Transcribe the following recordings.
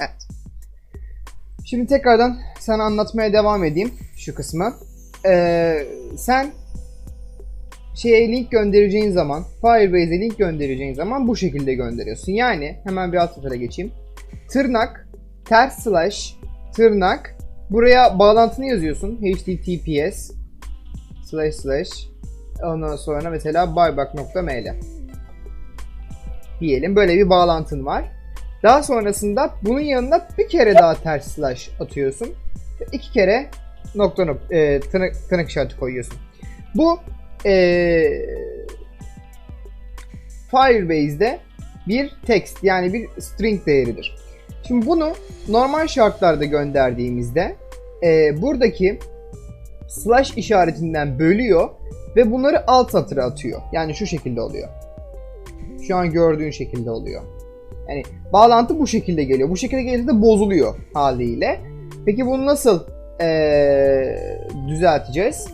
Evet. Şimdi tekrardan sana anlatmaya devam edeyim şu kısmı. Ee, sen şeye link göndereceğin zaman, Firebase'e link göndereceğin zaman bu şekilde gönderiyorsun. Yani hemen bir alt satara geçeyim. Tırnak, ters slash, tırnak. Buraya bağlantını yazıyorsun. https slash slash ondan sonra mesela buybug.mail diyelim. Böyle bir bağlantın var. Daha sonrasında bunun yanına bir kere daha ters slash atıyorsun. Ve iki kere nokta nok- e, tırnak, tırnak işareti koyuyorsun. Bu e, Firebase'de bir text yani bir string değeridir. Şimdi bunu normal şartlarda gönderdiğimizde e, buradaki slash işaretinden bölüyor ve bunları alt satıra atıyor. Yani şu şekilde oluyor. Şu an gördüğün şekilde oluyor. Yani bağlantı bu şekilde geliyor. Bu şekilde gelince de bozuluyor haliyle. Peki bunu nasıl eee, düzelteceğiz?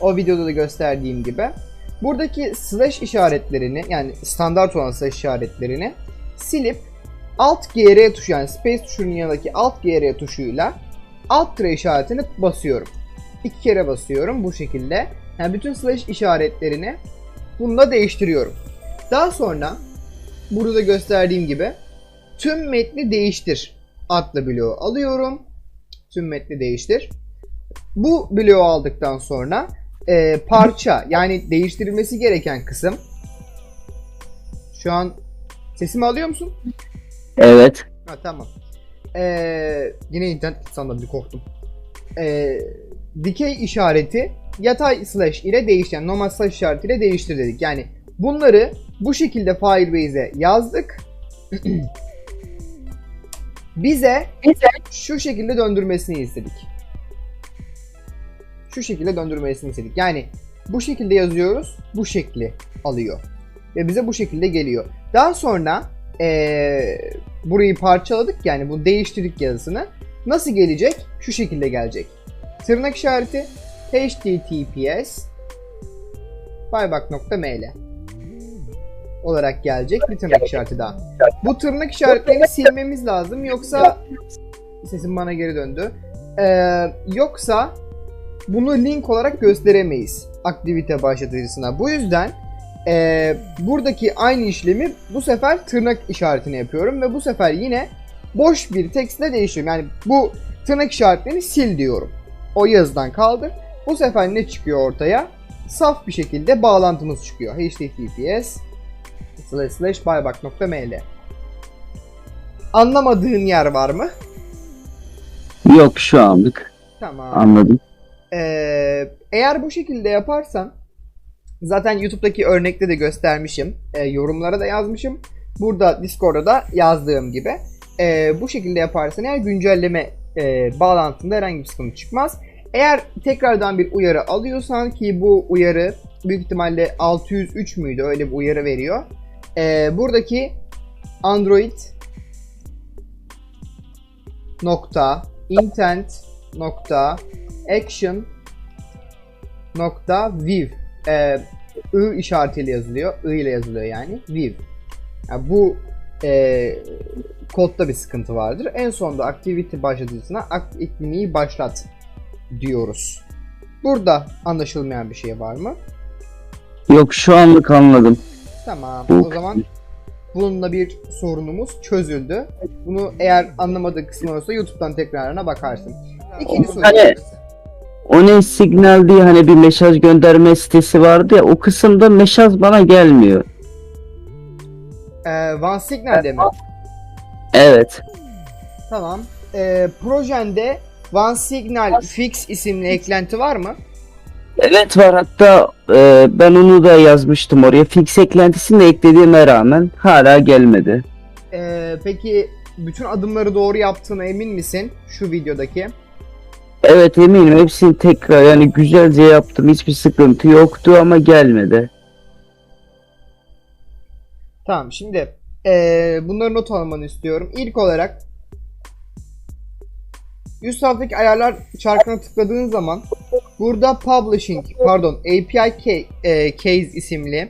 O videoda da gösterdiğim gibi. Buradaki slash işaretlerini yani standart olan slash işaretlerini silip alt GR tuşu yani space tuşunun yanındaki alt GR tuşuyla alt tire işaretini basıyorum. İki kere basıyorum bu şekilde. Yani bütün slash işaretlerini bununla değiştiriyorum. Daha sonra burada da gösterdiğim gibi tüm metni değiştir adlı bloğu alıyorum. Tüm metni değiştir. Bu bloğu aldıktan sonra e, parça yani değiştirilmesi gereken kısım şu an sesimi alıyor musun? Evet. Ha tamam. Ee, yine internet sandım bir korktum. Ee, dikey işareti yatay slash ile değişti. Yani normal slash işareti ile değiştir dedik. Yani bunları bu şekilde Firebase'e yazdık. Bize şu şekilde döndürmesini istedik. Şu şekilde döndürmesini istedik. Yani bu şekilde yazıyoruz, bu şekli alıyor. Ve bize bu şekilde geliyor. Daha sonra ee, burayı parçaladık yani bu değiştirdik yazısını. Nasıl gelecek? Şu şekilde gelecek. Tırnak işareti https buybug.mail olarak gelecek bir tırnak işareti daha. Bu tırnak işaretlerini silmemiz lazım yoksa sesim bana geri döndü. Ee, yoksa bunu link olarak gösteremeyiz aktivite başlatıcısına. Bu yüzden ee, buradaki aynı işlemi bu sefer tırnak işaretine yapıyorum ve bu sefer yine boş bir tekstle değiştiriyorum. Yani bu tırnak işaretlerini sil diyorum. O yazıdan kaldır. Bu sefer ne çıkıyor ortaya? Saf bir şekilde bağlantımız çıkıyor. https slash slash buybug.mail Anlamadığın yer var mı? Yok şu anlık. Tamam. Anladım. Ee, eğer bu şekilde yaparsan zaten YouTube'daki örnekte de göstermişim. Ee, yorumlara da yazmışım. Burada Discord'da da yazdığım gibi. Ee, bu şekilde yaparsan eğer güncelleme e, bağlantında herhangi bir sıkıntı çıkmaz. Eğer tekrardan bir uyarı alıyorsan ki bu uyarı büyük ihtimalle 603 müydü öyle bir uyarı veriyor. Ee, buradaki Android nokta intent nokta action nokta view e, I işaretiyle yazılıyor. I ile yazılıyor yani. View. Yani bu e, kodda bir sıkıntı vardır. En sonunda activity başlatıcısına etkinliği başlat diyoruz. Burada anlaşılmayan bir şey var mı? Yok şu anlık anladım. Tamam. O zaman bununla bir sorunumuz çözüldü. Bunu eğer anlamadığın kısmı olursa YouTube'dan tekrarına bakarsın. İkinci soru. Hani- O ne signal diye hani bir mesaj gönderme sitesi vardı ya o kısımda mesaj bana gelmiyor. Ee, One Signal'de mi? Evet. Tamam. Ee, projende One Signal Fix isimli eklenti var mı? Evet var hatta e, ben onu da yazmıştım oraya. Fix eklentisini de eklediğime rağmen hala gelmedi. Ee, peki bütün adımları doğru yaptığına emin misin şu videodaki? Evet eminim hepsini tekrar yani güzelce yaptım. Hiçbir sıkıntı yoktu ama gelmedi. Tamam şimdi ee, bunları not almanı istiyorum. İlk olarak üst taraftaki ayarlar çarkına tıkladığın zaman burada Publishing pardon API e, Case isimli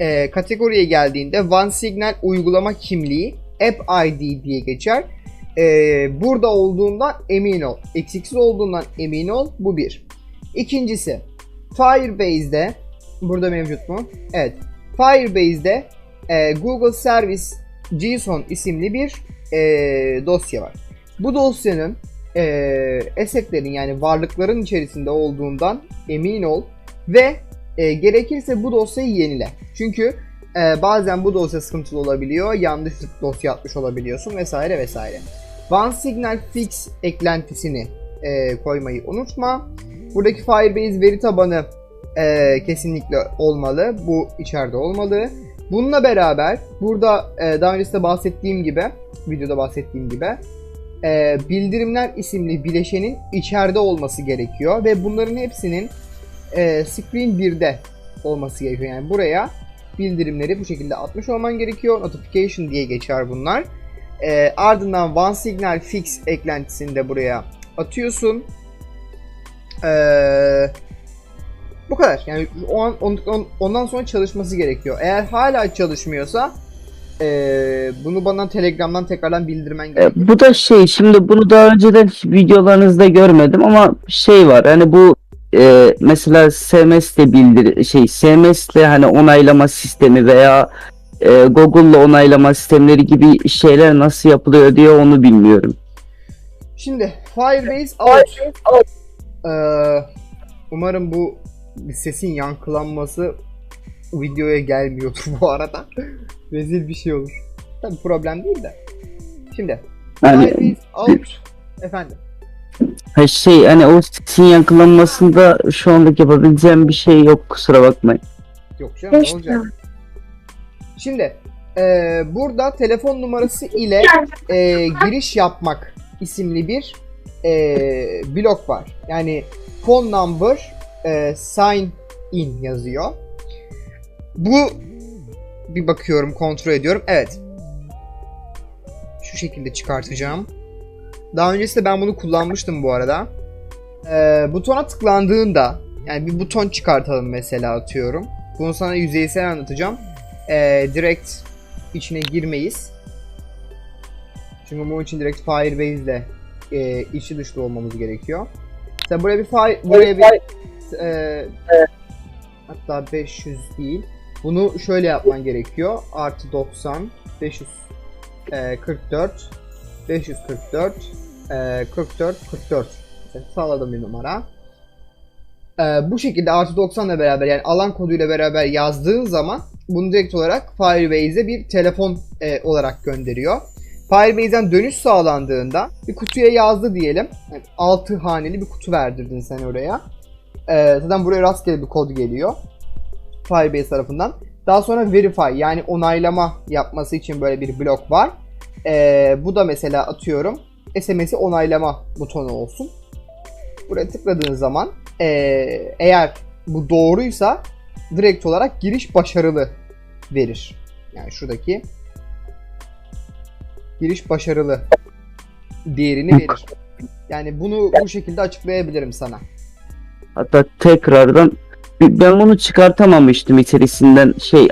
e, kategoriye geldiğinde One Signal uygulama kimliği app ID diye geçer. Ee, burada olduğundan emin ol. Eksiksiz olduğundan emin ol. Bu bir. İkincisi Firebase'de burada mevcut mu? Evet. Firebase'de e, Google Service JSON isimli bir e, dosya var. Bu dosyanın e, esetlerin yani varlıkların içerisinde olduğundan emin ol ve e, gerekirse bu dosyayı yenile. Çünkü e, bazen bu dosya sıkıntılı olabiliyor, yanlış dosya atmış olabiliyorsun vesaire vesaire. One Signal Fix eklentisini e, koymayı unutma. Buradaki Firebase veri tabanı e, kesinlikle olmalı. Bu içeride olmalı. Bununla beraber burada e, daha öncesinde bahsettiğim gibi, videoda bahsettiğim gibi e, bildirimler isimli bileşenin içeride olması gerekiyor ve bunların hepsinin e, screen 1'de olması gerekiyor. Yani buraya bildirimleri bu şekilde atmış olman gerekiyor. Notification diye geçer bunlar. E, ardından One Signal Fix eklentisini de buraya atıyorsun. Eee bu kadar. Yani o an on- on- ondan sonra çalışması gerekiyor. Eğer hala çalışmıyorsa eee, bunu bana Telegram'dan tekrardan bildirmen E, gerekiyor. bu da şey şimdi bunu daha önceden hiç videolarınızda görmedim ama şey var hani bu e, mesela SMS'le bildir şey SMS'le hani onaylama sistemi veya e, Google'la onaylama sistemleri gibi şeyler nasıl yapılıyor diye onu bilmiyorum. Şimdi Firebase out. Eee, umarım bu sesin yankılanması videoya gelmiyordur bu arada. Rezil bir şey olur. Tabi problem değil de. Şimdi Yani out. Efendim. ha, şey hani o sesin yankılanmasında şu andaki yapabileceğim bir şey yok kusura bakmayın. Yok canım ne olacak? Şimdi eee, burada telefon numarası ile eee, giriş yapmak isimli bir eee, blok var. Yani phone number eee, sign in yazıyor. Bu bir bakıyorum kontrol ediyorum. Evet. Şu şekilde çıkartacağım. Daha öncesinde ben bunu kullanmıştım bu arada. Eee, butona tıklandığında yani bir buton çıkartalım mesela atıyorum. Bunu sana yüzeysel anlatacağım. Ee, direkt içine girmeyiz. Çünkü bunun için direkt Firebase ile e, içi dışlı olmamız gerekiyor. Sen buraya bir fire, buraya bir e, hatta 500 değil. Bunu şöyle yapman gerekiyor. Artı 90 544 544 e, 44 44 Mesela sağladım bir numara. Ee, bu şekilde artı 90 ile beraber yani alan koduyla beraber yazdığın zaman bunu direkt olarak Firebase'e bir telefon e, olarak gönderiyor. Firebase'den dönüş sağlandığında bir kutuya yazdı diyelim. Yani 6 haneli bir kutu verdirdin sen oraya. Ee, zaten buraya rastgele bir kod geliyor. Firebase tarafından. Daha sonra verify yani onaylama yapması için böyle bir blok var. Ee, bu da mesela atıyorum SMS'i onaylama butonu olsun. Buraya tıkladığın zaman ee, eğer bu doğruysa direkt olarak giriş başarılı verir. Yani şuradaki giriş başarılı değerini verir. Yani bunu bu şekilde açıklayabilirim sana. Hatta tekrardan ben bunu çıkartamamıştım içerisinden şey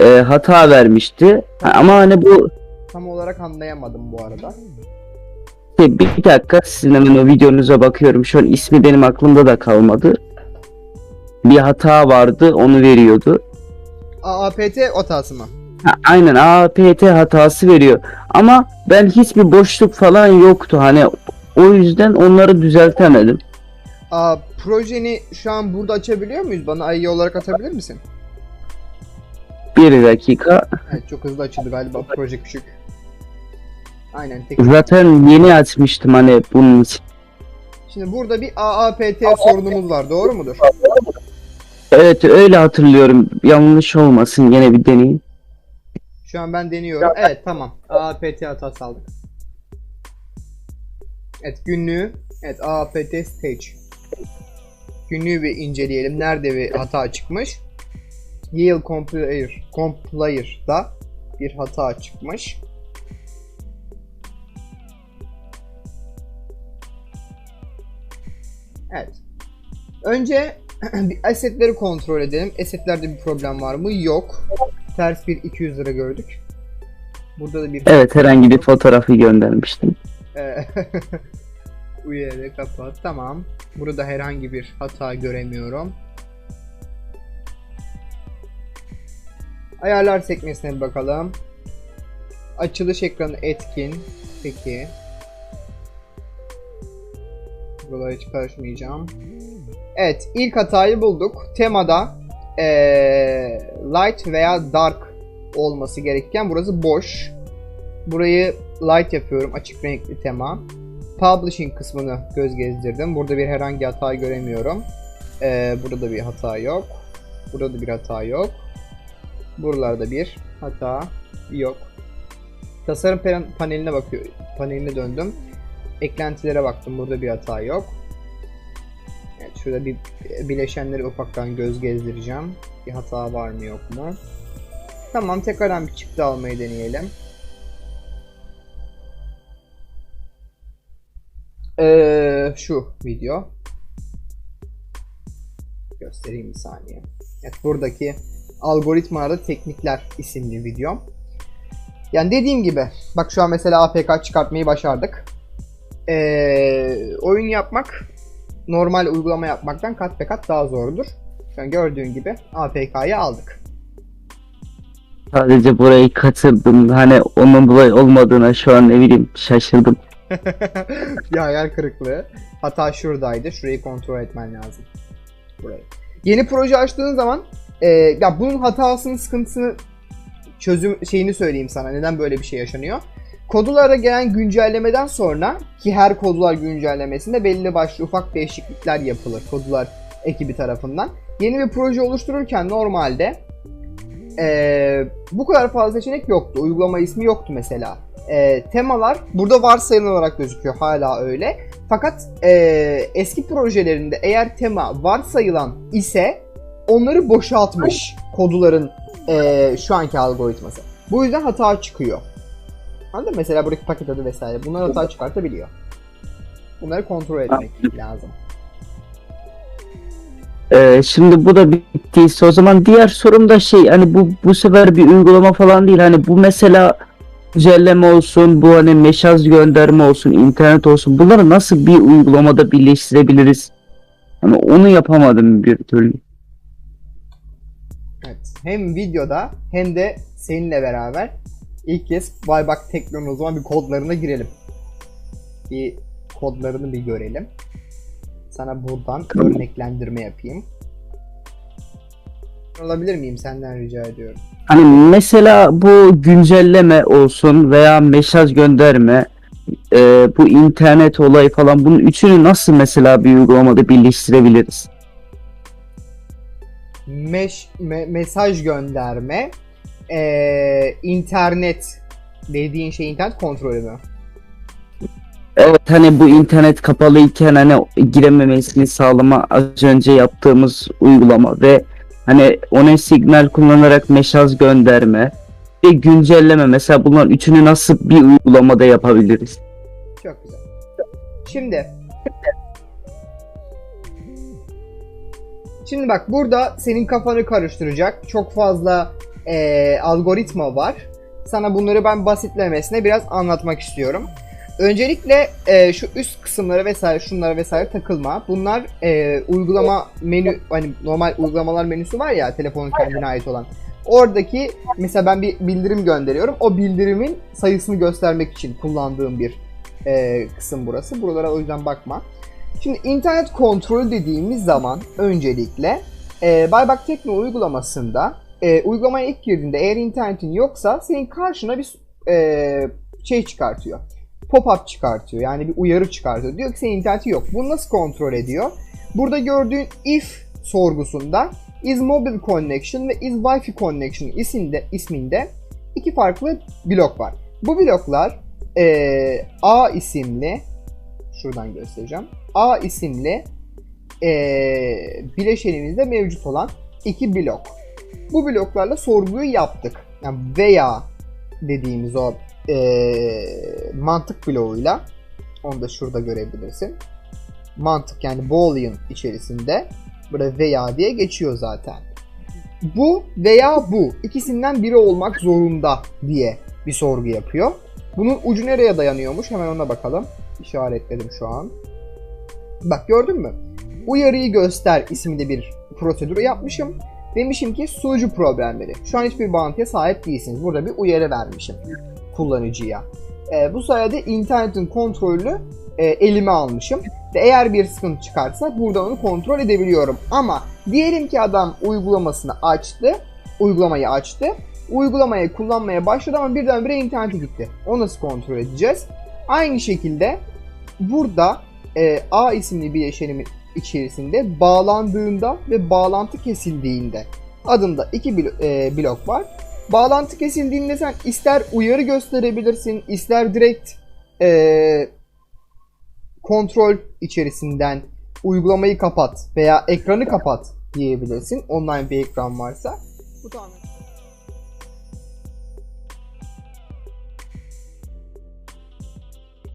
e, hata vermişti. Ha, Ama hani bu Tam olarak anlayamadım bu arada. şey, bir dakika sizin hemen o videonuza bakıyorum. Şu an ismi benim aklımda da kalmadı. Bir hata vardı onu veriyordu. AAPT hatası mı? Ha, aynen APT hatası veriyor. Ama ben hiçbir boşluk falan yoktu. Hani o yüzden onları düzeltemedim. Aa, projeni şu an burada açabiliyor muyuz? Bana IE olarak atabilir misin? Bir dakika. Evet çok hızlı açıldı galiba proje küçük. Aynen tek. Zaten yeni açmıştım hani bunun için. Şimdi burada bir AAPT sorunumuz var doğru mudur? Evet öyle hatırlıyorum. Yanlış olmasın yine bir deneyeyim. Şu an ben deniyorum. Evet tamam. AAPT hatası aldık. Evet günlüğü. Evet AAPT stage. Günlüğü bir inceleyelim. Nerede bir hata çıkmış? Yale Compiler, Compiler'da bir hata çıkmış. Evet. Önce bir assetleri kontrol edelim. Assetlerde bir problem var mı? Yok. Ters bir 200 lira gördük. Burada da bir Evet herhangi bir fotoğrafı göndermiştim. Ee, URL kapat. Tamam. Burada herhangi bir hata göremiyorum. Ayarlar sekmesine bakalım. Açılış ekranı etkin. Peki. Buralara hiç karışmayacağım. Evet, ilk hatayı bulduk. Temada eee, light veya dark olması gerekirken burası boş. Burayı light yapıyorum. Açık renkli tema. Publishing kısmını göz gezdirdim. Burada bir herhangi hata göremiyorum. Ee, burada da bir hata yok. Burada da bir hata yok. Buralarda bir hata yok. Tasarım pan- paneline bakıyor. Paneline döndüm. Eklentilere baktım. Burada bir hata yok. Evet, şurada bir bileşenleri ufaktan göz gezdireceğim. Bir hata var mı yok mu? Tamam tekrardan bir çıktı almayı deneyelim. Ee, şu video. Göstereyim bir saniye. Evet buradaki algoritmalarda teknikler isimli video. Yani dediğim gibi bak şu an mesela APK çıkartmayı başardık. Ee, oyun yapmak normal uygulama yapmaktan kat be kat daha zordur. Şu an gördüğün gibi APK'yı aldık. Sadece burayı kaçırdım. Hani onun dolayı olmadığına şu an ne bileyim şaşırdım. Bir hayal kırıklığı. Hata şuradaydı. Şurayı kontrol etmen lazım. Burayı. Yeni proje açtığın zaman e, ya bunun hatasını, sıkıntısını çözüm şeyini söyleyeyim sana. Neden böyle bir şey yaşanıyor? Kodulara gelen güncellemeden sonra ki her kodular güncellemesinde belli başlı ufak değişiklikler yapılır kodular ekibi tarafından. Yeni bir proje oluştururken normalde e, bu kadar fazla seçenek yoktu. Uygulama ismi yoktu mesela e, temalar burada varsayılan olarak gözüküyor hala öyle. Fakat e, eski projelerinde eğer tema varsayılan ise onları boşaltmış koduların e, şu anki algoritması. Bu yüzden hata çıkıyor. Anladın mı? Mesela buradaki paket adı vesaire. Bunlar hata çıkartabiliyor. Bunları kontrol etmek lazım. Ee, şimdi bu da bittiyse o zaman diğer sorum da şey hani bu bu sefer bir uygulama falan değil hani bu mesela güncelleme olsun bu hani mesaj gönderme olsun internet olsun bunları nasıl bir uygulamada birleştirebiliriz? Hani onu yapamadım bir türlü. Evet. Hem videoda hem de seninle beraber ilk kez Buyback Tekno'nun o zaman bir kodlarına girelim. Bir kodlarını bir görelim. Sana buradan Tamam. örneklendirme yapayım. Olabilir miyim senden rica ediyorum. Hani mesela bu güncelleme olsun veya mesaj gönderme e, bu internet olayı falan bunun üçünü nasıl mesela bir uygulamada birleştirebiliriz? Meş, me- mesaj gönderme, ee, internet dediğin şey internet kontrolü mü? Evet hani bu internet kapalıyken hani girememesini sağlama az önce yaptığımız uygulama ve hani ona signal kullanarak mesaj gönderme ve güncelleme mesela bunların üçünü nasıl bir uygulamada yapabiliriz? Çok güzel. Şimdi Şimdi bak burada senin kafanı karıştıracak çok fazla eee, algoritma var. Sana bunları ben basitlemesine biraz anlatmak istiyorum. Öncelikle eee, şu üst kısımlara vesaire şunlara vesaire takılma. Bunlar eee, uygulama menü hani normal uygulamalar menüsü var ya telefonun kendine ait olan. Oradaki mesela ben bir bildirim gönderiyorum. O bildirimin sayısını göstermek için kullandığım bir e, kısım burası. Buralara o yüzden bakma. Şimdi internet kontrolü dediğimiz zaman öncelikle e, Buyback Tekno uygulamasında e, uygulamaya ilk girdiğinde eğer internetin yoksa senin karşına bir e, şey çıkartıyor. Pop-up çıkartıyor. Yani bir uyarı çıkartıyor. Diyor ki senin interneti yok. Bunu nasıl kontrol ediyor? Burada gördüğün if sorgusunda is mobile connection ve is wifi connection isminde, isminde iki farklı blok var. Bu bloklar eee, A isimli şuradan göstereceğim. A isimli eee bileşenimizde mevcut olan iki blok. Bu bloklarla sorguyu yaptık. Yani veya dediğimiz o eee, mantık bloğuyla onu da şurada görebilirsin. Mantık yani Boolean içerisinde burada veya diye geçiyor zaten. Bu veya bu ikisinden biri olmak zorunda diye bir sorgu yapıyor. Bunun ucu nereye dayanıyormuş? Hemen ona bakalım. İşaretledim şu an. Bak gördün mü? Uyarıyı göster isimli bir prosedürü yapmışım. Demişim ki sunucu problemleri. Şu an hiçbir bağlantıya sahip değilsiniz. Burada bir uyarı vermişim kullanıcıya. Ee, bu sayede internetin kontrolünü e, elime almışım. Ve eğer bir sıkıntı çıkarsa buradan onu kontrol edebiliyorum. Ama diyelim ki adam uygulamasını açtı. Uygulamayı açtı. Uygulamayı kullanmaya başladı ama birdenbire internete gitti. O nasıl kontrol edeceğiz? Aynı şekilde burada e, A isimli bileşenimin içerisinde bağlandığında ve bağlantı kesildiğinde adında iki e, blok var. Bağlantı kesildiğinde sen ister uyarı gösterebilirsin, ister direkt e, kontrol içerisinden uygulamayı kapat veya ekranı kapat diyebilirsin. Online bir ekran varsa. Bu tamamen